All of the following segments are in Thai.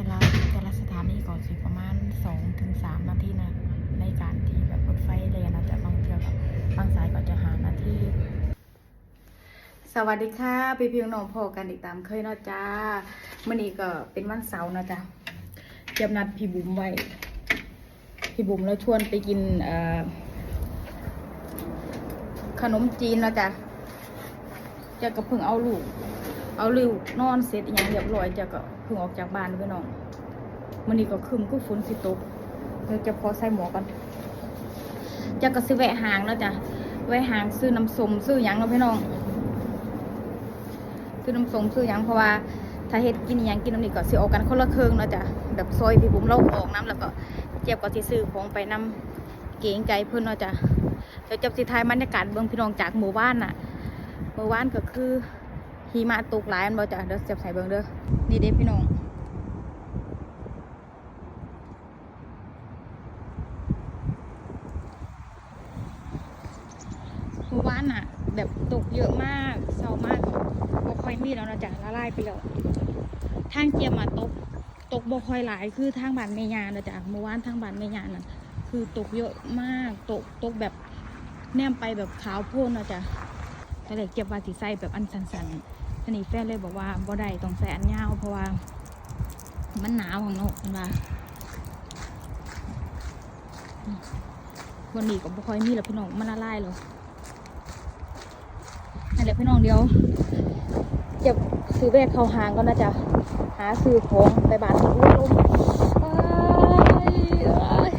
สถานีก่อนสิประมาณ2ถึง3นาทีนะในการที่แบบรถไฟเลยนะจะบางเทื่อกับบางสายก็จะหานาทีสวัสดีค่ะพี่เพิวน้องพอกันอีกตามเคยเนาะจ้ามื่อนี้ก็เป็นวันเสาร์นะจ้ะเตรียมนัดพี่บุ๋มไว้พี่บุ๋มแล้วชวนไปกินขนมจีนนะจ้ะจะก็เพิ่งเอาลูก เอาลูกนอนเสร็จอย่างเรียบร้อยจะก็เพิ่งออกจากบ้านไปน้อง มื่อนี้ก็คึมก็ฝนสิตกเดี๋ยวจะพอใส่หมวกกันจะก็ซื้อแวะหางเนาะจ้ะแวะหางซื้อน้ำส้มซื้อหยังเนาะพี่น้อง ซื้อน้ำส้มซื้อหยังเพราะว่าถ้าเฮ็ดกินหยังกินน้ำนี่ก็สิออกกันคนละเครื่องเนาะจ้ะแบบซอยพี่บุ๋มเราออกน้ำแล้วก็เจ็บก็สิซื้อของไปนำเก๋งใจเพิ่อนเนาะจ้ะเดี๋ยวจ็บสิทายบรรยากาศเบิ่งพี่น้องจากหมู่บ้านน่ะหมู่บ้านก็คือหิมะตกหลายอันบ่จ้ะเดี๋ยวจ็บใส่เบิ่งเด้อนี่เด้พี่น้องหมู่บ้านน่ะ แบบตกเยอะมากเศร้ามากบ่ค่อยมีแล้วนะจ๊ะละลาย ไปแล้วทางเกียมมาตก ตกบ่คอยหลายคือทางบ้านเมยานะจ๊ะเมื่อวานทางบ้านเมยาน่ะคือตกเยอะมากตกตกแบบแนมไปแบบขาวโพลนนะจ๊ะแต่เลยเก็บว่าสิใส่แบบอันสันๆทีนี้แฟนเลยบอกว่าบ่ได้ต้องใส่อันยาวเพราะว่า มันหนาวของนกมันว่าวันนี้ก็บ่คอยมีแล้วพี่น้องมันละลายแล้วนั่นแหละพี่น้องเดียว จะซื้อแบกเขาหางก็น่าจะหาซื้อของไปบาทะลุลมเอ้ยเอ้ย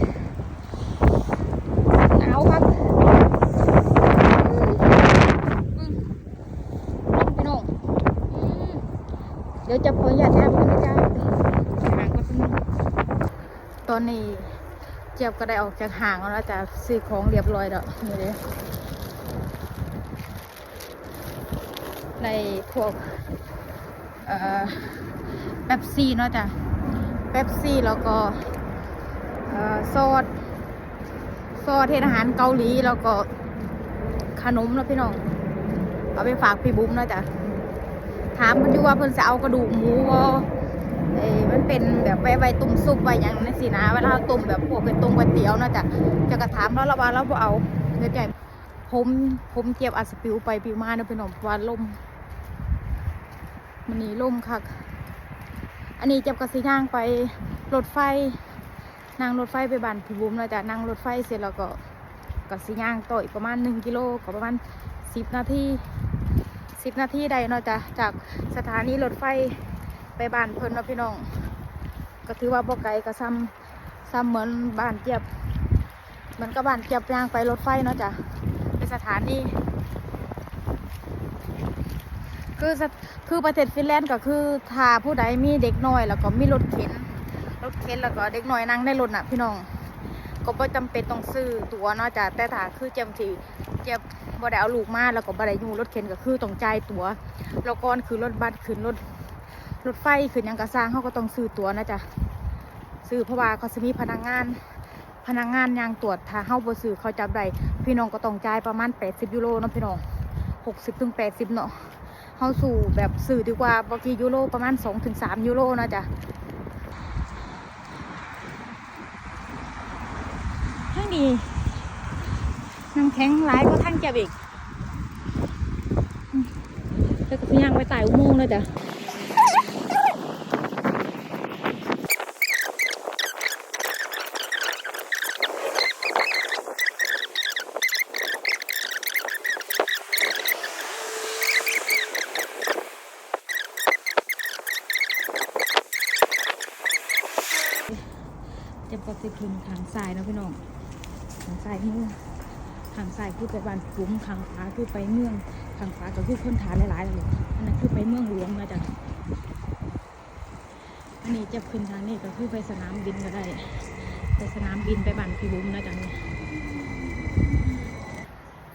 หนาวครับลมพี่น้องเดี๋ยวจะพออยากแทบกันนะจ๊ะหางก็เป็นงตอนนี้เจ็บก็ได้ออกจากห่างแล้วนะจ๊ะซื้อของเรียบร้อยแล้วนี่เลย ในพวกเอ่อเป๊ปซี่เนาะจ้ะเป๊ปซี่แล้วก็ซอสซอสเทศอาหารเกาหลีแล้วก็ขนมเนาะพี่น้องเอาไปฝากพี่บุ้มเนาะจ้ะถามมันอยู่ว่าเพิ่นจะเอากระดูกหมูบ่เอ้มันเป็นแบบไว้ไว้ตุ่มซุปไว้อย่างนั้นสินะเวลาเราตุ่มแบบพวกเป็นตุ่มก๋วยเตี๋ยวเนาะจ้ะจะกระถามแล้วราว่าเราบ่เอาเดี๋ยวใจผมผมเจ็บอาจจะปิวไปปิวมาเนะพี่น้องว่าลม มันนีล่มคัก อันนี้จับกระสีย่างไปรถไฟ นั่งรถไฟไปบ้านพี่บุ๋มแล้วจ้ะนั่งรถไฟเสร็จแล้วก็กระสีย่างต่ออีกประมาณหนึ่งกิโลก็ประมาณสิบนาทีสิบนาทีได้เนาะจ้ะจากสถานีรถไฟไปบ้านเพิ่นเนาะพี่น้อง ก็ถือว่าบ่ไกลก็ซ้ำซ้ำเหมือนบ้านเจียบ เหมือนกับบ้านเจียบย่างไปรถไฟเนาะจ้ะเป็นสถานี คือคือประเทศฟินแลนด์ก็คือถ้าผู้ใดมีเด็กน้อย แล้วก็มีรถเข็นรถเข็นแล้วก็เด็กน้อยนั่งในรถน่ะพี่น้อง ก็บ่จำเป็นต้องซื้อตั๋วเนาะจ้ะแต่ถ้าคือเจำสิเจ็บบ่ได้เอาลูกมาแล้วก็บ่ได้อยู่รถเข็นก็คือต้องจ่ายตั๋วแล้วก่อนคือรถบัสขึ้นรถรถไฟขึ้นยังกระสร้างเขาก็ต้องซื้อตั๋วนะจ๊ะซื้อเพราะว่าเขาจะมีพนักงานพนักงานยางตรวจถ้าเฮาบ่ซื้อเขาจับได้พี่น้องก็ต้องจ่ายประมาณ 80 ยูโรนะพี่น้อง 60ถึง80 เนาะ เข้าสู่แบบสื่อดีกว่าบางทียูโรประมาณ 2-3ถึง3ยูโรนาะจ๊ะทั้งนี้น้ำแข็งหลายก็ทั้งเจ็บอีกแล้วก็พยายามไปไต่อุโมงค์เลยจ้ะเจ็บก็สิพึงทางซ้ายนะพี่น้องทางซ้ายมือทางซ้ายคือไปบ้านปุ๋มทางขวาคือไปเมืองทางขวาก็คือคนฐานหลายๆเลยอันนั้นคือไปเมืองหลวงนะจ๊ะอันนี้จ็บขึ้นทางนี้ก็คือไปสนามบินก็ได้ ไปสนามบินไปบ้านพี่บุ้มนะจ๊ะนี่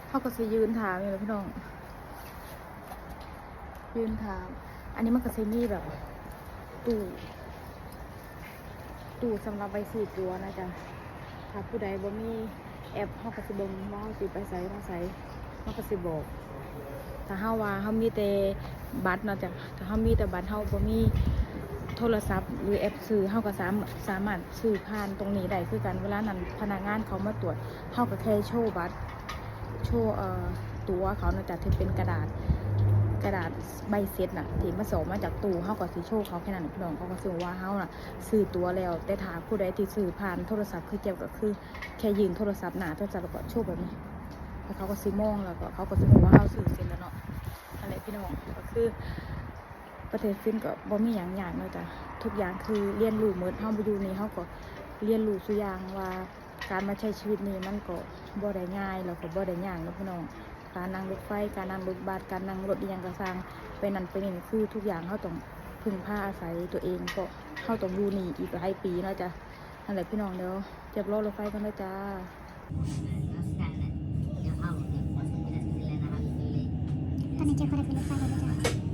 เขาก็สิยืนถามอยู่แล้วพี่น้อง ยืนถาม อันนี้มันก็สิมีแบบตู้ ตู้สำหรับใบสีตัวนะจ๊ะถ้าผู้ใดบ่มีแอปเฮาก็สิเบิ่งว่าเฮาสิไปไสมาไสเฮาก็สิบอก ถ้าเฮาว่าเฮามีแต่บัตรเนาะจ้ะถ้าเฮามีแต่บัตรเฮาบ่มีโทรศัพท์หรือแอปซื้อเฮาก็สามสามารถซื้อผ่านตรงนี้ได้คือกันเวลานั้นพนักงานเขามาตรวจเฮาก็แค่โชว์บัตรโชว์เอ่อตัวเขานะจ๊ะที่เป็นกระดาษ กระดาษใบเสร็จน่ะที่มาส่งมาจากตู้เฮาก็สิโชว์เขาแค่นั้นพี่น้องเขาก็ซื้อว่าเฮาน่ะซื้อตัวแล้ว แต่ถ้าผู้ใดที่ซื้อผ่านโทรศัพท์คือเกี่ยวกับคือ แค่ยืนโทรศัพท์หน้าโทรศัพท์แล้วก็โชว์แบบนี้แล้วเขาก็สิมองแล้วก็เขาก็สิรู้ว่าเฮาซื้อเสร็จแล้วเนาะอะไรพี่น้องก็คือประเทศฟินก็บ่มีหยังยากเนาะจ้ะทุกอย่างคือเรียนรู้หมดเฮาบ่อยู่นี่เฮาก็เรียนรู้สุอย่างว่าการมาใช้ชีวิตนี้มันก็บ่ได้ง่ายแล้วก็บ่ได้ยากนะพี่น้อง การนั่งรถไฟ การนั่งรถบัสการนั่งรถอีหยังกระซังไปนั่นไปนี่คือทุกอย่างเขาต้องพึ่งผ้าอาศัยตัวเองก็เขาต้องอยู่นี่อีกหลายปีเนาะจ้ะนั่นแหละพี่น้องเดี๋ยวเจ็บรถรถไฟกันนะจ้าตอนนี้เจอคนรถไฟแล้วจ้า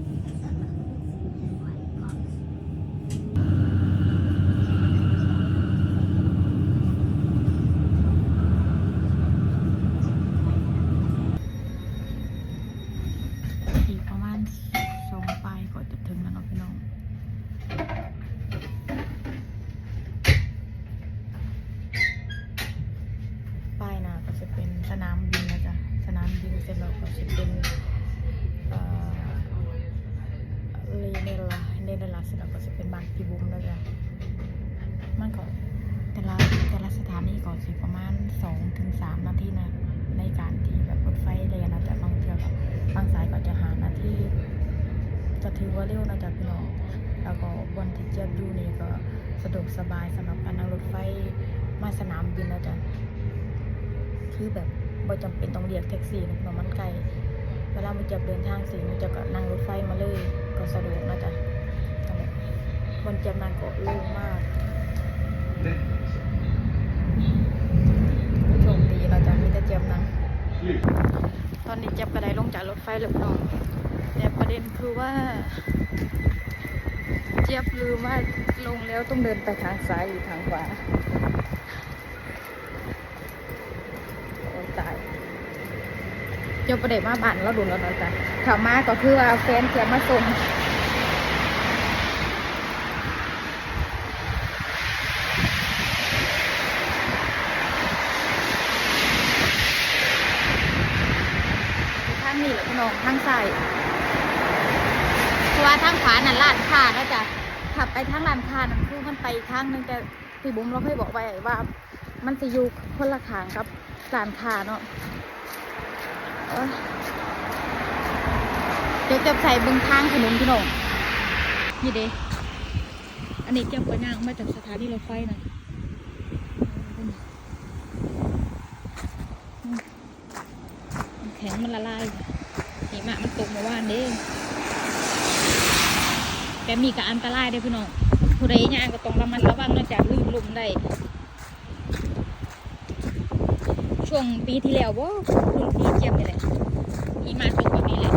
ถือว่าเร็วนะจ๊ะพี่น้อง แล้วก็บนที่เจี๊ยบอยู่นี่ก็สะดวกสบายสำหรับการนั่งรถไฟมาสนามบินนะจ๊ะคือแบบบ่จำเป็นต้องเรียกแท็กซี่นะเพราะมันไกลเวลามันจะเดินทางสิมันจะก็นั่งรถไฟมาเลย ก็สะดวกนะจ๊ะนั่นแหละบนเจ็บนั้นก็โล่งมากโชคดีเราจะมีแต่เจ็บนะตอนนี้เจ็บกระไดลงจากรถไฟแล้วนองแต่ ประเด็นคือว่า เจี๊ยบลืมว่าลงแล้วต้องเดินไปทางซ้ายหรือทางขวาโอ้ตายเจ้าประเด็มาบ้านเราดูแล้วนาะจ้ะถามมาก็คือว่าแฟนเสียมาส่งทางนี้แหละพี่น้องทางซ้าย ว่าทางขวานั่นร้านค้านาะจ้ะขับไปทางร้านค้านั่นคือมันไปทางนึงแต่พี่บุ๋มเราเคยบอกไว้ว่า มันจะอยู่คนละขางกับร้านค้าเนาะเดี๋ยวจะใส่บึงทางถนนพี่น้องนี่เด้อันนี้เจ้าก็นั่งมาจากสถานีรถไฟนะแข็งมันละลายหิมะมันตกเมาว่านเด้ แต่มีกับอันตรายเด้พี่น้องผู้ใดย่างก็ต้องระมัดระวังนอกจากลื่นลุ่มได้ช่วงปีที่แล้วว่าคุณพี่เจียบนี่แหละอีมาตกแบบนี้แหละ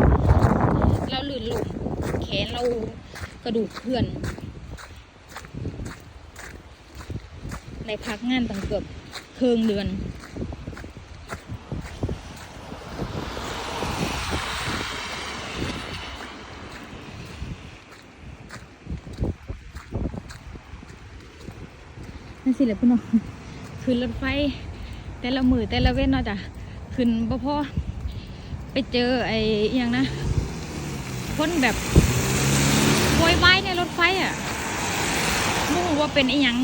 เราลื่นลุมแขนเรากระดูกเพื่อนในพักงานตั้งเกือบเคืองเดือน สิแหละพี่น้องขึ้นรถไฟ แต่ละมือแต่ละเว้นเนาะจ้ะขึ้นบ่พอไปเจอไอ้อย่างนะคนแบบโวยวายในรถไฟอะไม่รู้ว่าเป็นไอ้ยัง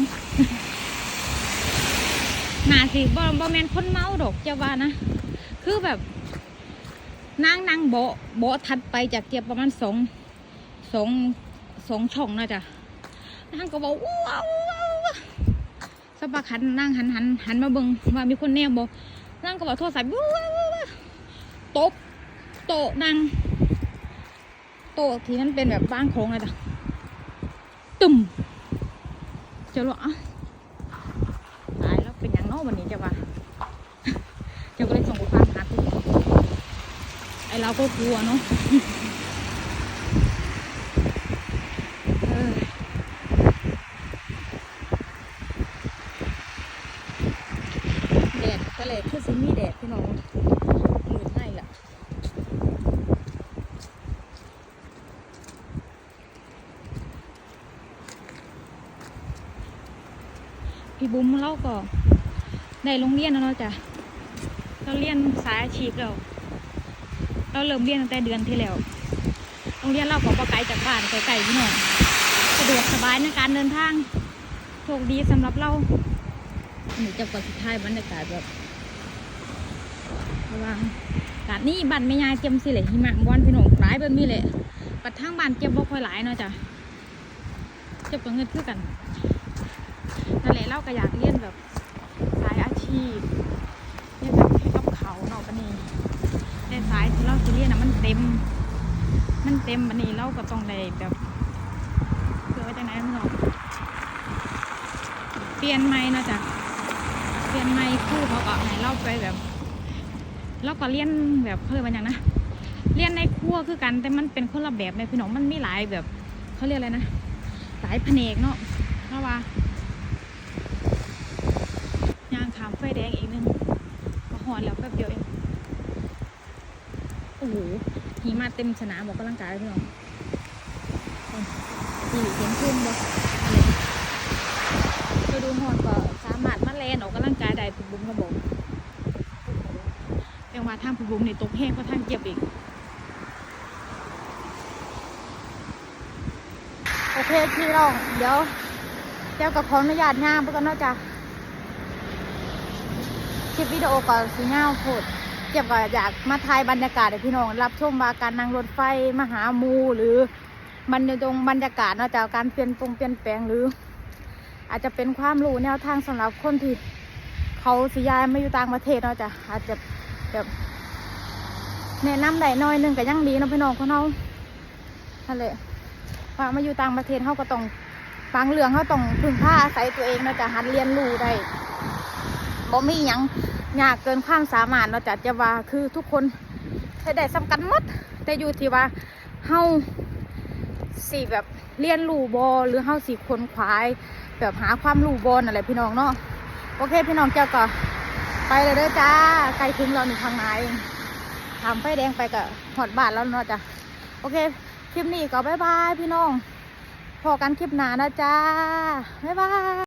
หนาสิบ่บ่แมนคนเมาดอกจะว่านะ คือแบบนั่งนั่งโบะโบะถัดไปจากเกียบประมาณสองสองสองช่องเนาะจ้ะนั่งก็บอกว้าว สักพักหันนั่งหันหันหันมาเบิ่งว่ามีคนแนบบ่นั่งก็บอกโทรศัพท์วู้ว้าวว้าวว้าวตบโตะนั่งโตะที่มันเป็นแบบบ้านโค้งอะจ้ะตุ่มเจ้าหรออะตายแล้วเป็นอย่างนอกวันนี้เจ้าว่าเจ้าก็เลยส่งบทความหาคุณไอเราก็กลัวเนาะ เออ แดดทะเลคือซิมีแดดพี่น้องมืดให้ละ บุ้ มเราก็ได้โรงเรียนแล้วเนาะจ้ะเราเรียนสายอาชีพแล้วเราเริ่มเรียนตั้งแต่เดือนที่แล้วโรงเรียนเราก็บ่ไกลจากบ้านไกลๆพี่น้องสะดวกสบายในการเดินทางโชคดีสำหรับเราอันนี้จะกดสุดท้ายบรรยากาศแบบระวังกาศนี่บ้านไม่ยายเจียมสิเลยหิมะวันพี่น้องหลายแบบนี้แหละปัดทางบ้านเจียมบ่ค่อยหลายเนาะจ้ะเจ็บกับเงินคือกัน นั่นแหละเราก็อยากเรียนแบบสายอาชีพเรียนแบบกับเขาเนาะบันนี้แต่สายที่เราจะเรียนนะมันเต็ม มันเต็มบันนี้เราก็ต้องได้แบบเพื่อไว้จังไหนพี่น้องเปลี่ยนใหม่เนาะจ้ะเปลี่ยนใหม่ครูเขาก็ให้เราไปแบบเราก็เรียนแบบเขาเรียกว่าอย่างนะเรียนในครัวคือกันแต่มันเป็นคนละแบบในพี่น้องมันมีหลายแบบเขาเรียกอะไรนะหลายแผนกเนาะเพราะว่า ยางขาม ไฟแดงอีกนึงมาหอนแล้วแป๊บเดียวเองโอ้โหหิมะเต็มสนามบอกกำลังกายเพี่น้องนี่เห็นพุ่มบ่อะไรไปดูหอนก็สามารถมาแลนออกกำลังกายได้ผู้บุ้มก็บอกยังว่าทางผู้บุ้มในตกแห้งก็ทางเก็บอีกโอเคพี่น้องเดี๋ยวเดี๋ยวกับขออนุญาตย่างไปก่อนเนาะจ้ะ ลิปวิดีโอก่อนสีเงาโพดเก็บก็อยากมาถ่ายบรรยากาศให้พี่น้องรับชมว่าการนั่งรถไฟมาหาหมูหรือมันอยู่ตรงบรรยากาศเนอกจากการเปลี่ยนปรุงเปลี่ยนแปลงหรือ อาจจะเป็นความรู้แนวทางสำหรับคนที่เขาสิย้ายมาอยู่ต่างประเทศเนาะจ้ะอาจจะแบบแนะนำได้น้อยนึงก็ยังดีนะพี่น้องเของเรานั่นแหละว่ามาอยู่ต่างประเทศเขาก็ต้องบางเรื่องเขาต้องพึ่งพาอาศัยตัวเองเนาะจ้ะหัดเรียนรู้ได้ บ่มีหยังยากเกินความสามารถเนาะจัดจะว่าคือทุกคนใช้ได้สำคัญหมด แต่อยู่ที่ว่าเฮาสิแบบเรียนรู้บอหรือเฮาสิค้นขวายแบบหาความรู้บอนั่นแหละพี่น้องเนาะโอเคพี่น้องเจ้าก็ไปเลยเด้อจ้าใกล้ถึงเราหนึ่งทางไหนทำไฟแดงไปกับหอดบาทแล้วเนาะจ้ะโอเคคลิปนี้ก็บ๊ายบายพี่น้องพอกันคลิปหน้านะจ้าบ๊ายบาย